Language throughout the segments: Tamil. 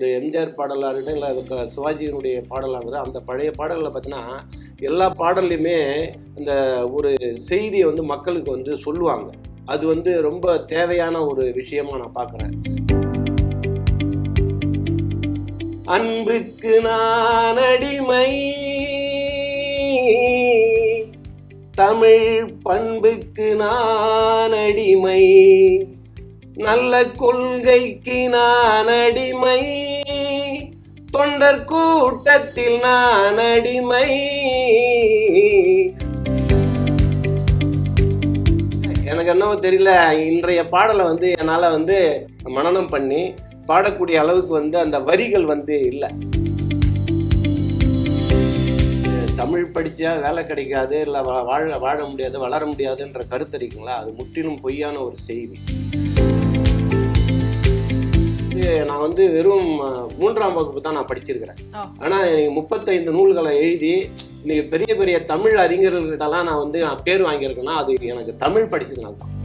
ஒரு எம்ஜிஆர் பாடலாக இருக்கட்டும் இல்லை அதுக்கு சிவாஜியினுடைய பாடலாக இருக்கட்டும் அந்த பழைய பாடல்களை பார்த்தீங்கன்னா எல்லா பாடல்லையுமே இந்த ஒரு செய்தியை வந்து மக்களுக்கு வந்து சொல்லுவாங்க. அது வந்து ரொம்ப தேவையான ஒரு விஷயமா நான் பார்க்குறேன். அன்புக்கு நான் அடிமை தமிழ் பண்புக்கு நான் அடிமை நல்ல கொள்கைக்கு நான் அடிமை தொண்டர் கூட்டத்தில் நான் அடிமை எனக்கு என்னவோ தெரியல இன்றைய பாடலை வந்து என்னால் வந்து மனனம் பண்ணி பாடக்கூடிய அளவுக்கு வந்து அந்த வரிகள் வந்து இல்லை. தமிழ் படித்தா வேலை கிடைக்காது இல்லை வாழ வாழ முடியாது வளர முடியாதுன்ற கருத்து இருக்குங்களா? அது முற்றிலும் பொய்யான ஒரு செய்தி. நான் வந்து வெறும் மூன்றாம் வகுப்பு தான் நான் படிச்சிருக்கிறேன். ஆனால் எனக்கு முப்பத்தைந்து நூல்களை எழுதி இன்னைக்கு பெரிய பெரிய தமிழ் அறிஞர்கள்கிட்டலாம் நான் வந்து நான் பேர் வாங்கியிருக்கேன்னா அது எனக்கு தமிழ் படிச்சதுனால தான்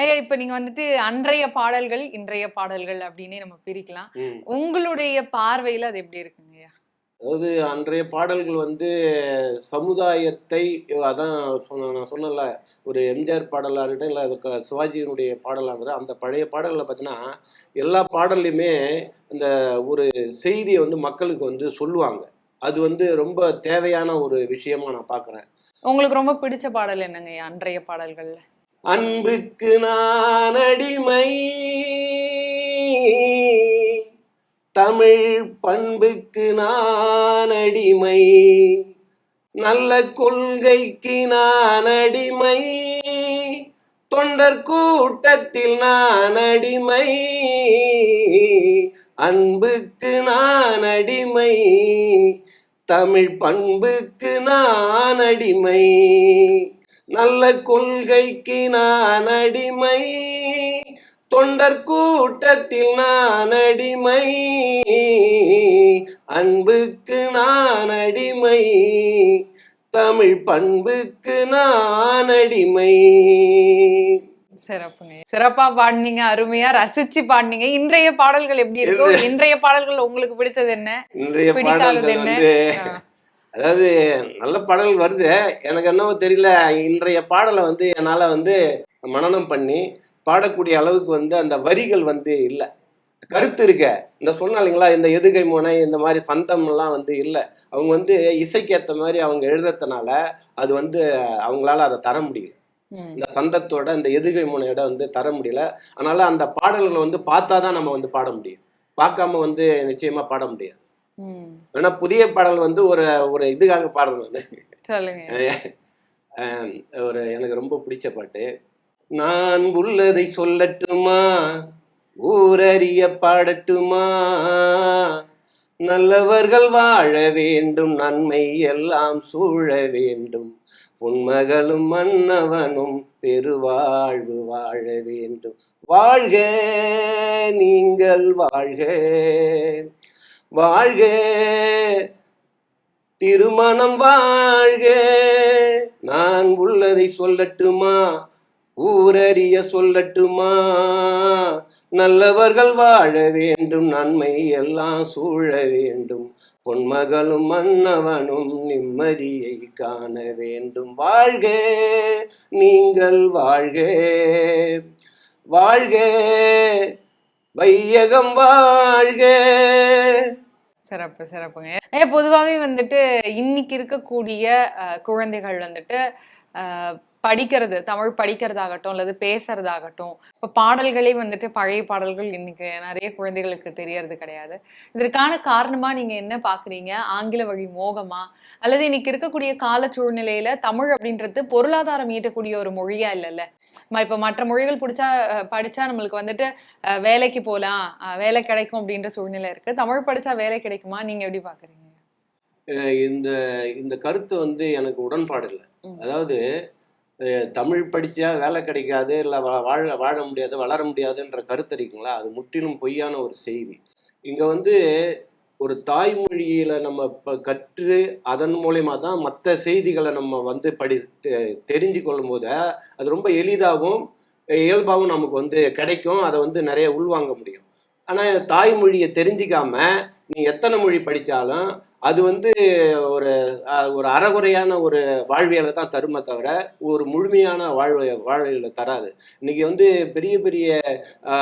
ஐயா இப்ப நீங்க வந்துட்டு அன்றைய பாடல்கள் இன்றைய பாடல்கள் அப்படின்னே நம்ம பிரிக்கலாம். உங்களுடைய பார்வையில அது எப்படி இருக்குங்க அதாவது அன்றைய பாடல்கள் வந்து சமுதாயத்தை அதான் சொன்ன நான் சொன்னல ஒரு எம்ஜிஆர் பாடலாக இருக்கட்டும் இல்லை அதுக்கு சிவாஜியினுடைய பாடலாக அந்த பழைய பாடல்களை பார்த்தீங்கன்னா எல்லா பாடல்லையுமே இந்த ஒரு செய்தியை வந்து மக்களுக்கு வந்து சொல்லுவாங்க. அது வந்து ரொம்ப தேவையான ஒரு விஷயமா நான் பார்க்குறேன். உங்களுக்கு ரொம்ப பிடிச்ச பாடல் என்னங்க அன்றைய பாடல்கள்ல? அன்புக்கு நான் அடிமை. தமிழ் பண்புக்கு நான் அடிமை நல்ல கொள்கைக்கு நான் அடிமை தொண்டர் கூட்டத்தில் நான் அடிமை அன்புக்கு நான் அடிமை தமிழ் பண்புக்கு நான் அடிமை நல்ல கொள்கைக்கு நான் அடிமை தொண்டர் கூட்டத்தில் நான் அடிமை அன்புக்கு நான் அடிமை தமிழ் பண்புக்கு நான் அடிமை சிறப்புங்க. சிறப்பா பாடுனீங்க அருமையா ரசிச்சு பாடுனீங்க. இன்றைய பாடல்கள் எப்படி இருக்கும் இன்றைய பாடல்கள் உங்களுக்கு பிடிச்சது என்ன? இன்றைய பாடல்கள் வந்து. அதாவது நல்ல பாடல்கள் வருது. எனக்கு என்னவோ தெரியல இன்றைய பாடலை வந்து என்னால் வந்து மனனம் பண்ணி பாடக்கூடிய அளவுக்கு வந்து அந்த வரிகள் வந்து இல்லை. கருத்து இருக்க. இந்த சொன்னா இல்லைங்களா? இந்த எதுகை முனை இந்த மாதிரி சந்தம் எல்லாம் வந்து இல்லை. அவங்க வந்து இசைக்கேற்ற மாதிரி அவங்க எழுதுறதுனால அது வந்து அவங்களால அதை தர முடியல. இந்த சந்தத்தோட இந்த எதுகை முனையோட வந்து தர முடியல. அதனால அந்த பாடல்களை வந்து பார்த்தா தான் நம்ம வந்து பாட முடியும். பார்க்காம வந்து நிச்சயமா பாட முடியாது. வேணா புதிய பாடல் வந்து ஒரு ஒரு இதுக்காக ஆம், ஒரு எனக்கு ரொம்ப பிடிச்ச பாட்டு. நான் உள்ளதை சொல்லட்டுமா? ஊரறிய பாடட்டுமா? நல்லவர்கள் வாழ வேண்டும் நன்மை எல்லாம் சூழ வேண்டும். பொன்மகளும் மன்னவனும் பெருவாழ்வு வாழ வேண்டும். வாழ்க நீங்கள் வாழ்க. வாழ்க திருமணம் வாழ்க. நான் உள்ளதை சொல்லட்டுமா? ஊரறிய சொல்லட்டுமா? நல்லவர்கள் வாழ வேண்டும் நன்மை எல்லாம் சூழ வேண்டும். பொன்மகளும் மன்னவனும் நிம்மதியை காண வேண்டும். வாழ்க நீங்கள் வாழ்க. வாழ்க வையகம் வாழ்க. சிறப்பு சிறப்புங்க. பொதுவாகவே வந்துட்டு இன்னைக்கு இருக்கக்கூடிய குழந்தைகள் வந்துட்டு படிக்கிறது தமிழ் படிக்கிறதாகட்டும் அல்லது பேசுறதாகட்டும் இப்போ பாடல்களே வந்துட்டு பழைய பாடல்கள் இன்னைக்கு நிறைய குழந்தைகளுக்கு தெரியறது கிடையாது. இதற்கான காரணமா நீங்க என்ன பாக்குறீங்க? ஆங்கில வழி மோகமா? அல்லது இன்னைக்கு இருக்கக்கூடிய கால சூழ்நிலையில தமிழ் அப்படின்றது பொருளாதாரம் ஈட்டக்கூடிய ஒரு மொழியா இல்லைல்ல? இப்ப மற்ற மொழிகள் பிடிச்சா படிச்சா நம்மளுக்கு வந்துட்டு வேலைக்கு போகலாம் வேலை கிடைக்கும் அப்படின்ற சூழ்நிலை இருக்கு. தமிழ் படிச்சா வேலை கிடைக்குமா? நீங்க எப்படி பாக்குறீங்க? இந்த இந்த கருத்து வந்து எனக்கு உடன்பாடு இல்லை. அதாவது தமிழ் படித்தா வேலை கிடைக்காது இல்லை வாழ வாழ முடியாது வளர முடியாதுன்ற கருத்து இருக்குங்களா? அது முற்றிலும் பொய்யான ஒரு செய்தி. இங்கே வந்து ஒரு தாய்மொழியில் நம்ம இப்போ கற்று அதன் மூலயமா தான் மற்ற செய்திகளை நம்ம வந்து படி தெ- தெரிஞ்சு கொள்ளும் போது அது ரொம்ப எளிதாகவும் இயல்பாகவும் நமக்கு வந்து கிடைக்கும். அதை வந்து நிறைய உள்வாங்க முடியும். ஆனால் தாய்மொழியை தெரிஞ்சிக்காம நீ எத்தனை மொழி படித்தாலும் அது வந்து ஒரு ஒரு அறகுறையான ஒரு வாழ்வியலை தான் தருமே தவிர ஒரு முழுமையான வாழ்வை வாழ்வியலை தராது. இன்னைக்கு வந்து பெரிய பெரிய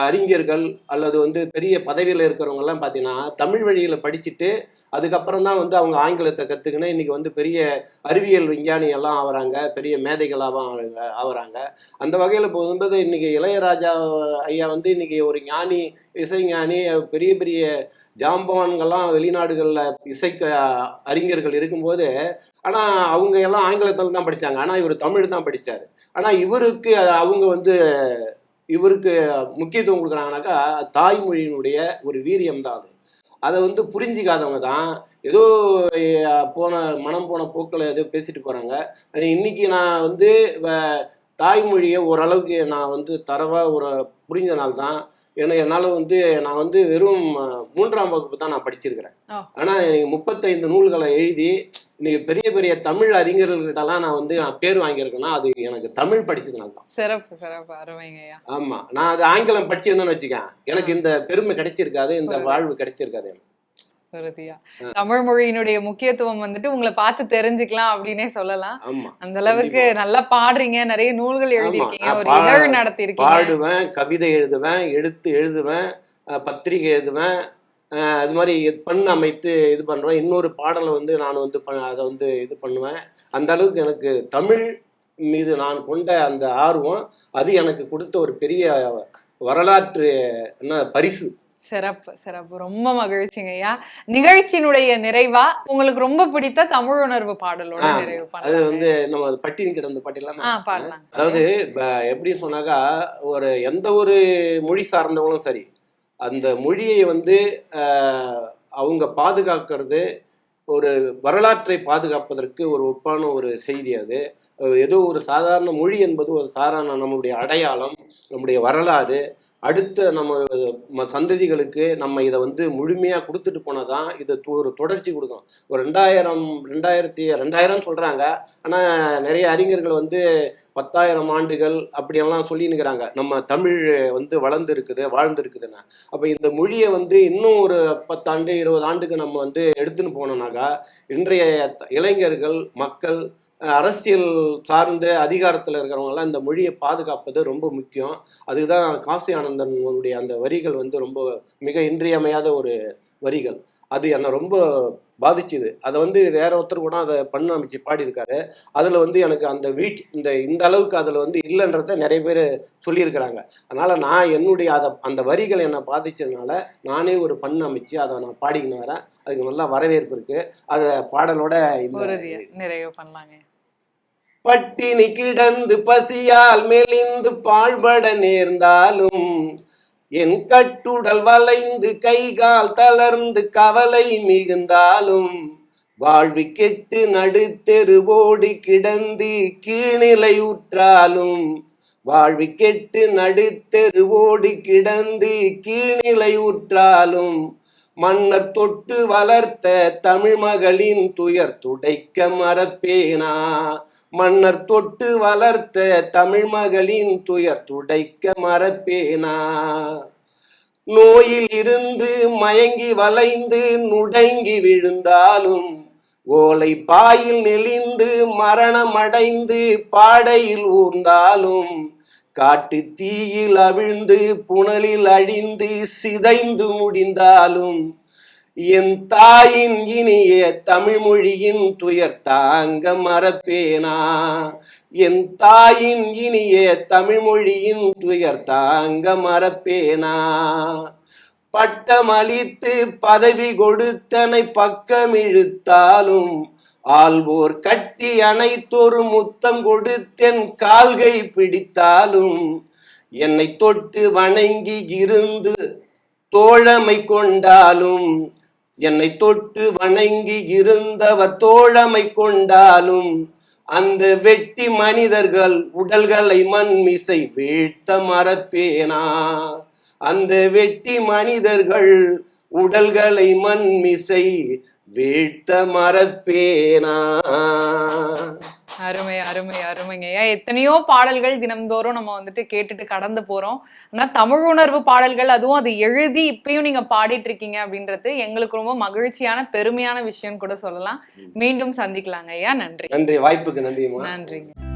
அறிஞர்கள் அல்லது வந்து பெரிய பதவியில் இருக்கிறவங்கெல்லாம் பார்த்தீங்கன்னா தமிழ் வழியில் படிச்சுட்டு அதுக்கப்புறம் தான் வந்து அவங்க ஆங்கிலத்தை கற்றுக்கின்னு இன்றைக்கி வந்து பெரிய அறிவியல் விஞ்ஞானி எல்லாம் ஆகுறாங்க பெரிய மேதைகளாகவும் ஆகிறாங்க ஆகுறாங்க அந்த வகையில் போகும்போது இன்றைக்கி இளையராஜா ஐயா வந்து இன்றைக்கி ஒரு ஞானி இசைஞானி பெரிய பெரிய ஜாம்பவான்கள்லாம் வெளிநாடுகளில் இசைக்க அறிஞர்கள் இருக்கும்போது ஆனால் அவங்க எல்லாம் ஆங்கிலத்தில் தான் படித்தாங்க ஆனால் இவர் தமிழ் தான் படித்தார் ஆனால் இவருக்கு அவங்க வந்து இவருக்கு முக்கியத்துவம் கொடுக்குறாங்கனாக்கா தாய்மொழியினுடைய ஒரு வீரியம் தான் அது. அதை வந்து புரிஞ்சிக்காதவங்க தான். ஏதோ போன மனம் போன போக்கில் ஏதோ பேசிட்டு போகிறாங்க இன்னைக்கு நான் வந்து வ- தாய்மொழியை ஓரளவுக்கு நான் வந்து தரவாக ஒரு புரிஞ்சனால தான் ஏன்னா என்னால் வந்து நான் வந்து வெறும் மூன்றாம் வகுப்பு தான் நான் படிச்சிருக்கிறேன். ஆனால் எனக்கு முப்பத்தைந்து நூல்களை எழுதி இன்னைக்கு பெரிய பெரிய தமிழ் அறிஞர்கள்கிட்டலாம் நான் வந்து நான் பேர் வாங்கியிருக்கேன்னா அது எனக்கு தமிழ் படிச்சதுனால தான். சிறப்பு சிறப்பு. அருமைங்க ஆமாம் நான் அது ஆங்கிலம் படிச்சிருந்தேன்னு வச்சுக்கேன். எனக்கு இந்த பெருமை கிடைச்சிருக்காது இந்த வாழ்வு கிடைச்சிருக்காது எனக்கு. உறுதியா தமிழ் மொழியினுடைய முக்கியத்துவம் வந்துட்டு உங்களை பார்த்து தெரிஞ்சுக்கலாம் அப்படின்னே சொல்லலாம். அந்த அளவுக்கு நல்லா பாடுறீங்க நிறைய நூல்கள் எழுதியிருக்கீங்க ஒரு இதழ் நடத்தியிருக்கீங்க. பாடுவேன் கவிதை எழுதுவேன் எழுத்து எழுதுவேன் பத்திரிகை எழுதுவேன் அது மாதிரி பண்ண அமைத்து இது பண்ணுவேன். இன்னொரு பாடலை வந்து நான் வந்து அதை வந்து இது பண்ணுவேன். அந்த அளவுக்கு எனக்கு தமிழ் மீது நான் கொண்ட அந்த ஆர்வம் அது எனக்கு கொடுத்த ஒரு பெரிய வரலாற்று என்ன பரிசு. சிறப்பு சிறப்பு. ரொம்ப மகிழ்ச்சிங்க ஐயா. நிகழ்ச்சியினுடைய நிறைவா உங்களுக்கு ரொம்ப பிடித்த தமிழ் உணர்வு பாடலோட நிறைவு அது வந்து நம்ம பட்டினி கிடந்த பாட்டிலாமா பாடலாம் அதாவது எப்படி சொன்னாக்கா ஒரு எந்த ஒரு மொழி சார்ந்தவங்களும் சரி அந்த மொழியை வந்து அவங்க பாதுகாக்கிறது ஒரு வரலாற்றை பாதுகாப்பதற்கு ஒரு ஒப்பான ஒரு செய்தி அது. ஏதோ ஒரு சாதாரண மொழி என்பது ஒரு சாதாரண நம்முடைய அடையாளம் நம்முடைய வரலாறு. அடுத்த நம்ம சந்ததிகளுக்கு நம்ம இதை வந்து முழுமையாக கொடுத்துட்டு போனால் தான் இது ஒரு தொடர்ச்சி கொடுக்கும். ஒரு ரெண்டாயிரம் ரெண்டாயிரத்தி ரெண்டாயிரம் சொல்கிறாங்க ஆனால் நிறைய அறிஞர்கள் வந்து பத்தாயிரம் ஆண்டுகள் அப்படியெல்லாம் சொல்லினுக்கிறாங்க நம்ம தமிழ் வந்து வளர்ந்து இருக்குது வாழ்ந்து இருக்குதுன்னு அப்போ இந்த மொழியை வந்து இன்னும் ஒரு பத்தாண்டு இருபது ஆண்டுக்கு நம்ம வந்து எடுத்துன்னு போனோம்னாக்கா இன்றைய த- இளைஞர்கள் மக்கள் அரசியல் சார்ந்த அதிகாரத்தில் இருக்கிறவங்கலாம் இந்த மொழியை பாதுகாப்பது ரொம்ப முக்கியம். அதுக்கு தான் காசி ஆனந்தனுடைய அந்த வரிகள் வந்து ரொம்ப மிக இன்றியமையாத ஒரு வரிகள். அது என்னை ரொம்ப பாதிச்சுது. அதை வந்து வேற ஒருத்தர் கூட அதை பண்ண அமைச்சு பாடியிருக்காரு. அதில் வந்து எனக்கு அந்த வீட் இந்த இந்த அளவுக்கு அதில் வந்து இல்லைன்றத நிறைய பேர் சொல்லியிருக்கிறாங்க. அதனால் நான் என்னுடைய அதை அந்த வரிகள் என்னை பாதிச்சதுனால நானே ஒரு பண்ண அமைச்சு அதை நான் பாடிக்கின்னு வரேன். அதுக்கு நல்லா வரவேற்பு இருக்குது அதை பாடலோட நிறைய நிறைவு பண்ணலாங்க. பட்டினி கிடந்து பசியால் மெலிந்து பாழ்பட நேர்ந்தாலும் என் கட்டுடல் வளைந்து கைகால் தளர்ந்து கவலை மிகுந்தாலும் வாழ்வு கெட்டு நடுத்தெருவோடி கிடந்து கீழ்நிலை உற்றாலும் வாழ்வு கெட்டு நடுத்தெருவோடி கிடந்து கீழ்நிலை உற்றாலும் மன்னர் தொட்டு வளர்த்த தமிழ் மகளின் துயர் துடைக்க மறப்பேனா? மன்னர் தொட்டு வளர்த்த தமிழ் மகளின் துயர் துடைக்க மறப்பேனா? நோயில் இருந்து மயங்கி வளைந்து நுடங்கி விழுந்தாலும் ஓலை பாயில் நெளிந்து மரணமடைந்து பாடையில் ஊர்ந்தாலும் காட்டு தீயில் அவிழ்ந்து புனலில் அழிந்து சிதைந்து முடிந்தாலும் என் தாயின் இனிய தமிழ் மொழியின் துயர் தாங்க மறப்பேனா? என் தாயின் இனிய தமிழ் மொழியின் துயர் தாங்க மறப்பேனா? பட்டமளித்து பதவி கொடுத்தனை பக்கம் இழுத்தாலும் ஆள்வோர் கட்டி அனைத்தொரு முத்தம் கொடுத்தென் கால்கை பிடித்தாலும் என்னை தொட்டு வணங்கி இருந்து தோழமை கொண்டாலும் என்னை தொட்டு வணங்கி இருந்தவர் தோழமை கொண்டாலும் அந்த வெட்டி மனிதர்கள் உடல்களை மண்மிசை வீழ்த்த மறப்பேனா? அந்த வெட்டி மனிதர்கள் உடல்களை மண்மிசை வீழ்த்த மறப்பேனா? அருமை அருமை அருமைங்க. ஏன் எத்தனையோ பாடல்கள் தினம்தோறும் நம்ம வந்துட்டு கேட்டுட்டு கடந்து போறோம். ஆனா தமிழ் உணர்வு பாடல்கள் அதுவும் அது எழுதி இப்பயும் நீங்க பாடிட்டு இருக்கீங்க அப்படின்றது எங்களுக்கு ரொம்ப மகிழ்ச்சியான பெருமையான விஷயம் கூட சொல்லலாம். மீண்டும் சந்திக்கலாங்க ஐயா. நன்றி. நன்றி. வாய்ப்புக்கு நன்றிம்மா. நன்றிங்க.